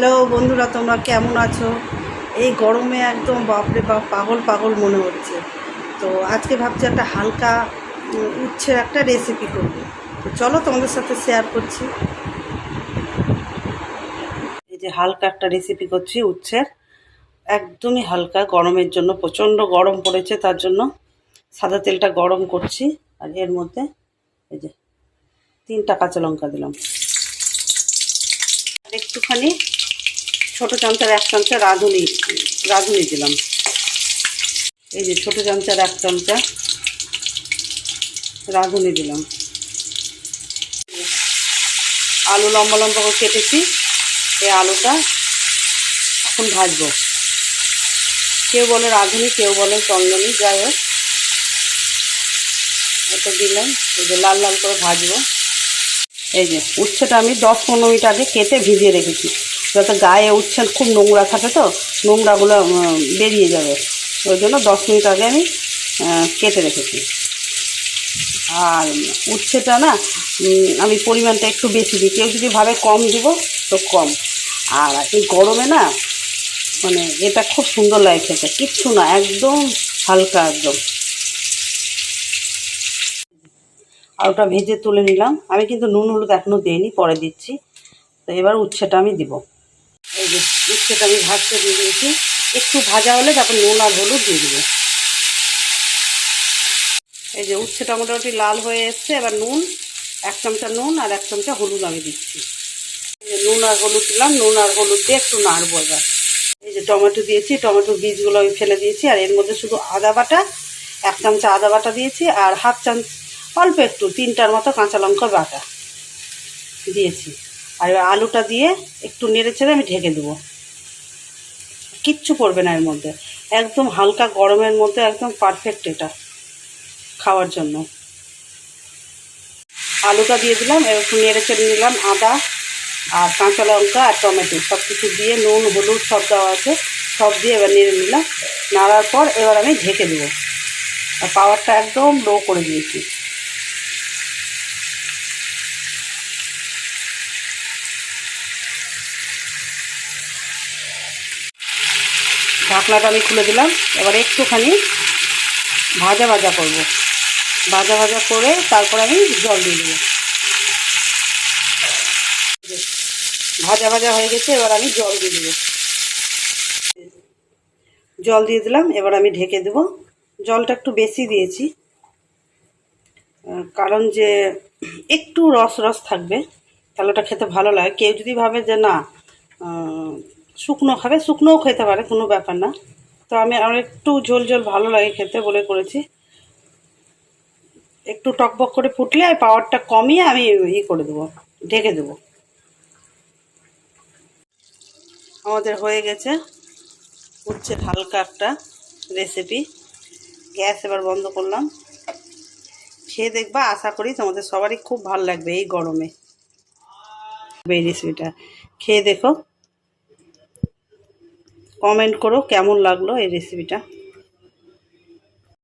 Hello বন্ধুরা, তোমরা কেমন আছো? এই গরমে একদম বাপরে বাপ, পাগল পাগল মনে হচ্ছে। তো আজকে ভাবছি একটা হালকা উচ্ছের একটা রেসিপি করব। তো চলো তোমাদের সাথে শেয়ার করছি। এই যে হালকা একটা রেসিপি করছি, উচ্ছের। একদমই হালকা, গরমের জন্য প্রচণ্ড গরম পড়েছে, তার জন্য সাদা তেলটা গরম করছি। আর এর মধ্যে এই যে তিনটা কাঁচা লঙ্কা দিলাম। আর একটুখানি ছোটো চামচার এক চামচা রাঁধুনি রাঁধুনি দিলাম। এই যে ছোটো চামচার এক চামচা রাঁধুনি দিলাম। আলু লম্বা লম্বা করে কেটেছি। এই আলুটা এখন ভাজবো। কেউ বলে রাঁধুনি, কেউ বলে চন্দনী, যাই হোক। এটা দিলাম, এই যে লাল লাল করে ভাজবো। এই যে উচ্ছেটা আমি দশ পনেরো মিনিট আগে কেটে ভিজিয়ে রেখেছি। যাতে গায়ে উচ্ছে খুব নোংরা থাকে তো, নোংরাগুলো বেরিয়ে যাবে। ওই জন্য দশ মিনিট আগে আমি কেটে রেখেছি। আর উচ্ছেটা না আমি পরিমাণটা একটু বেশি দিই। কেউ যদি ভাবে কম দিব, তো কম। আর এই গরমে না মানে এটা খুব সুন্দর লাগে খেতে। কিচ্ছু না, একদম হালকা, একদম। আর ওটা ভেজে তুলে নিলাম। আমি কিন্তু নুন, হলুদ এখনও দিইনি, পরে দিচ্ছি। তো এবার উচ্ছেটা আমি দিব। এই যে উচ্ছেটা আমি ভাজতে দিয়ে দিয়েছি। একটু ভাজা হলে তারপর নুন আর হলুদ দিয়ে দেবো। এই যে উচ্ছেটা মোটামুটি লাল হয়ে এসছে, এবার নুন, এক চামচা নুন আর এক চামচা হলুদ আমি দিচ্ছি। নুন আর হলুদ দিলাম, নুন আর হলুদ দিয়ে একটু নাড়বো এবার। এই যে টমেটো দিয়েছি, টমেটোর বীজগুলো আমি ফেলে দিয়েছি, আর এর মধ্যে শুধু আদা বাটা, এক চামচা আদা বাটা দিয়েছি, আর হাফ চামচ, অল্প একটু, তিনটার মতো কাঁচা লঙ্কা বাটা দিয়েছি। আর এবার আলুটা দিয়ে একটু নেড়ে ছেড়ে আমি ঢেকে দেবো। কিচ্ছু পড়বে না এর মধ্যে। একদম হালকা গরমের মধ্যে একদম পারফেক্ট এটা খাওয়ার জন্য। আলুটা দিয়ে দিলাম, এবার একটু নেড়ে চেড়ে নিলাম, আদা আর কাঁচা লঙ্কা আর টমেটো সব কিছু দিয়ে নুন, হলুদ সব দেওয়া আছে, সব দিয়ে এবার নেড়ে নিলাম। নাড়ার পর এবার আমি ঢেকে দেবো। আর পাওয়ারটা একদম লো করে দিয়েছি। ঢাকনাটা আমি খুলে দিলাম। এবার একটুখানি ভাজা ভাজা করব। ভাজা ভাজা করে তারপর আমি জল দিয়ে দেবো। ভাজা ভাজা হয়ে গেছে, এবার আমি জল দিয়ে দেবো। জল দিয়ে দিলাম, এবার আমি ঢেকে দেবো। জলটা একটু বেশি দিয়েছি কারণ যে একটু রস রস থাকবে, তাহলে ওটা খেতে ভালো লাগে। কেউ যদি ভাবে যে না শুকনো খাবে, শুকনোও খেতে পারে, কোনো ব্যাপার না। তো আমি, আমার একটু ঝোল ঝোল ভালো লাগে খেতে বলে করেছি। একটু টকবক করে ফুটলে আর পাওয়ারটা কমিয়ে আমি ই করে দেবো, ঢেকে দেবো। আমাদের হয়ে গেছে উচ্ছে হালকা একটা রেসিপি গ্যাস এবার বন্ধ করলাম। খেয়ে দেখবা, আশা করি তোমাদের সবারই খুব ভালো লাগবে এই গরমে। এই রেসিপিটা খেয়ে দেখো। কমেন্ট করো কেমন লাগল এই রেসিপিটা